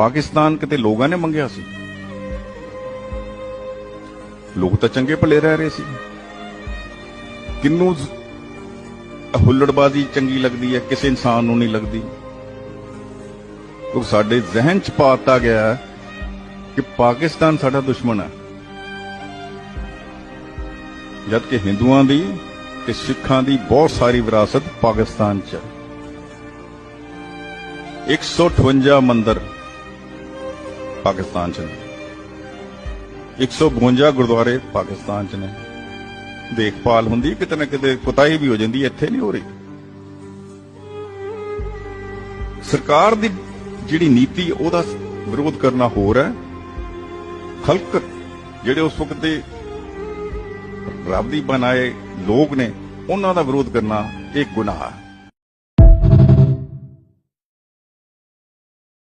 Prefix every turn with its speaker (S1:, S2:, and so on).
S1: ਪਾਕਿਸਤਾਨ ਕਿਤੇ ਲੋਕਾਂ ਨੇ ਮੰਗਿਆ ਸੀ? ਲੋਕ ਤਾਂ ਚੰਗੇ ਭਲੇ ਰਹਿ ਰਹੇ ਸੀ। ਕਿੰਨੂੰ ਹੁੱਲੜਬਾਜ਼ੀ ਚੰਗੀ ਲੱਗਦੀ ਹੈ, ਕਿਸੇ ਇਨਸਾਨ ਨੂੰ ਨਹੀਂ ਲੱਗਦੀ। ਉਹ ਸਾਡੇ ਜ਼ਿਹਨ ਚ ਪਾਤਾ ਗਿਆ ਕਿ ਪਾਕਿਸਤਾਨ ਸਾਡਾ ਦੁਸ਼ਮਣ ਹੈ। ਜਦ ਕਿ ਹਿੰਦੂਆਂ ਦੀ ਤੇ ਸਿੱਖਾਂ ਦੀ ਬਹੁਤ ਸਾਰੀ ਵਿਰਾਸਤ ਪਾਕਿਸਤਾਨ ਚ ਹੈ। 158 ਮੰਦਰ ਪਾਕਿਸਤਾਨ ਚ ਨੇ। 152 ਗੁਰਦੁਆਰੇ ਪਾਕਿਸਤਾਨ ਚ ਨੇ। ਦੇਖਭਾਲ ਹੁੰਦੀ ਕਿਤੇ ਨਾ ਕਿਤੇ ਕੁਤਾਹੀ ਵੀ ਹੋ ਜਾਂਦੀ ਇੱਥੇ ਨਹੀਂ ਹੋ ਰਹੀ। ਸਰਕਾਰ ਦੀ ਜਿਹੜੀ ਨੀਤੀ, ਉਹਦਾ ਵਿਰੋਧ ਕਰਨਾ ਹੋਰ ਹੈ। ਖਲਕ ਜਿਹੜੇ ਉਸ ਵਕਤ ਦੇ ਰੱਬ ਦੀ ਬਣਾਏ ਲੋਕ ਨੇ, ਉਹਨਾਂ ਦਾ ਵਿਰੋਧ ਕਰਨਾ ਇਹ ਗੁਨਾਹ ਹੈ।